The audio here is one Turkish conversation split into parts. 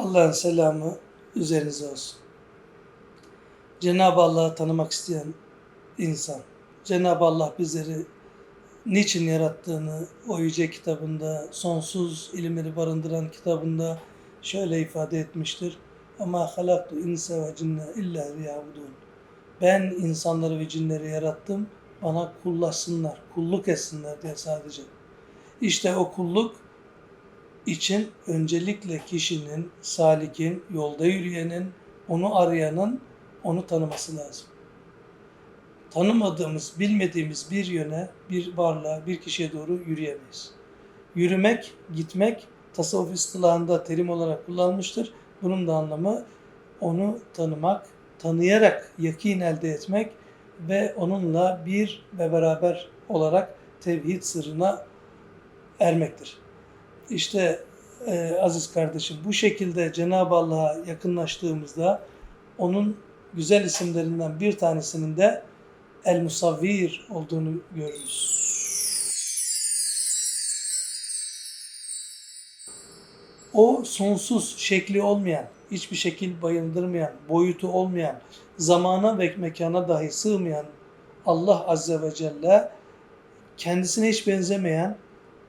Allah'ın selamı üzerinize olsun. Cenab-ı Allah'ı tanımak isteyen insan, Cenab-ı Allah bizleri niçin yarattığını o yüce kitabında, sonsuz ilimleri barındıran kitabında şöyle ifade etmiştir. Ama halaktu insa ve cinne illa liyabudun. Ben insanları ve cinleri yarattım, bana kullaşsınlar, kulluk etsinler diye sadece. İşte o kulluk için öncelikle kişinin, salikin, yolda yürüyenin, onu arayanın onu tanıması lazım. Tanımadığımız, bilmediğimiz bir yöne, bir varlığa, bir kişiye doğru yürüyemeyiz. Yürümek, gitmek tasavvuf istilahında terim olarak kullanılmıştır. Bunun da anlamı onu tanımak, tanıyarak yakin elde etmek ve onunla bir ve beraber olarak tevhid sırrına ermektir. İşte e, aziz kardeşim bu şekilde Cenab-ı Allah'a yakınlaştığımızda onun güzel isimlerinden bir tanesinin de El Musavvir olduğunu görürüz. O sonsuz şekli olmayan, hiçbir şekil bayındırmayan, boyutu olmayan, zamana ve mekana dahi sığmayan Allah Azze ve Celle kendisine hiç benzemeyen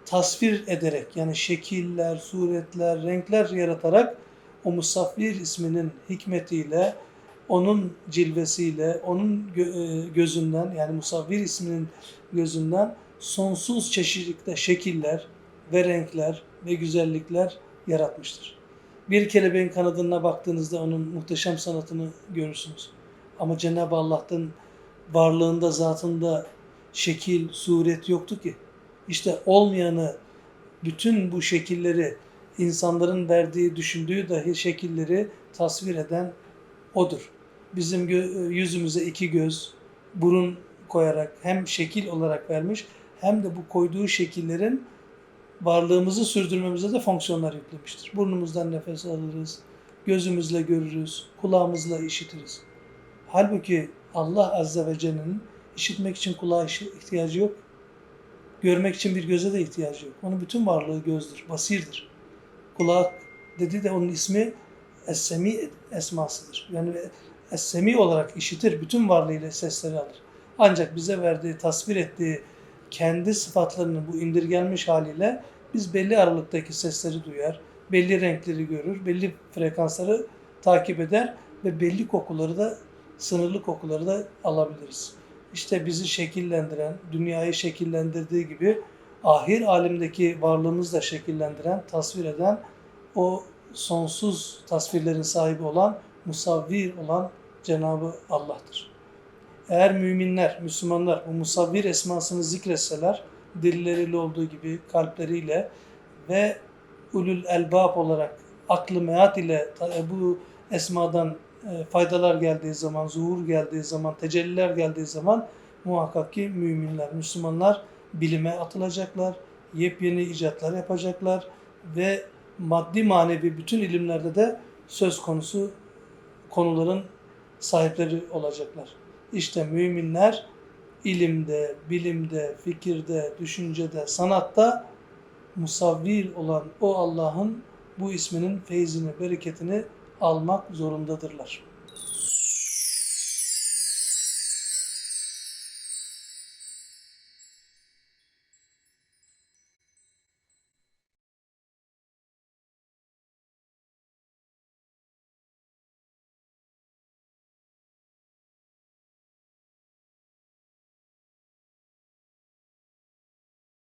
tasvir ederek yani şekiller, suretler, renkler yaratarak o Musafir isminin hikmetiyle, onun cilvesiyle, onun e, gözünden yani Musavvir isminin gözünden sonsuz çeşitlikte şekiller ve renkler ve güzellikler yaratmıştır. Bir kelebeğin kanadına baktığınızda onun muhteşem sanatını görürsünüz. Ama Cenab-ı Allah'tan varlığında, zatında şekil, suret yoktu ki. İşte olmayanı, bütün bu şekilleri, insanların verdiği, düşündüğü dahi şekilleri tasvir eden O'dur. Bizim yüzümüze iki göz, burun koyarak hem şekil olarak vermiş hem de bu koyduğu şekillerin varlığımızı sürdürmemize de fonksiyonlar yüklemiştir. Burnumuzdan nefes alırız, gözümüzle görürüz, kulağımızla işitiriz. Halbuki Allah Azze ve Celle'nin işitmek için kulağa ihtiyacı yok. Görmek için bir göze de ihtiyacı yok. Onun bütün varlığı gözdür, basirdir. Kulak dedi de onun ismi Es-Semi esmasıdır. Yani Es-Semi olarak işitir, bütün varlığıyla sesleri alır. Ancak bize verdiği, tasvir ettiği kendi sıfatlarının bu indirgenmiş haliyle biz belli aralıktaki sesleri duyar, belli renkleri görür, belli frekansları takip eder ve belli kokuları da, sınırlı kokuları da alabiliriz. İşte bizi şekillendiren, dünyayı şekillendirdiği gibi ahir alemdeki varlığımızı da şekillendiren, tasvir eden o sonsuz tasvirlerin sahibi olan, musavvir olan Cenabı Allah'tır. Eğer müminler, Müslümanlar bu musavvir esmasını zikretseler, dilleriyle olduğu gibi kalpleriyle ve ulul elbab olarak aklı meat ile bu esmadan faydalar geldiği zaman, zuhur geldiği zaman, tecelliler geldiği zaman muhakkak ki müminler, Müslümanlar bilime atılacaklar, yepyeni icatlar yapacaklar ve maddi manevi bütün ilimlerde de söz konusu konuların sahipleri olacaklar. İşte müminler ilimde, bilimde, fikirde, düşüncede, sanatta musavvir olan o Allah'ın bu isminin feyzini, bereketini almak zorundadırlar.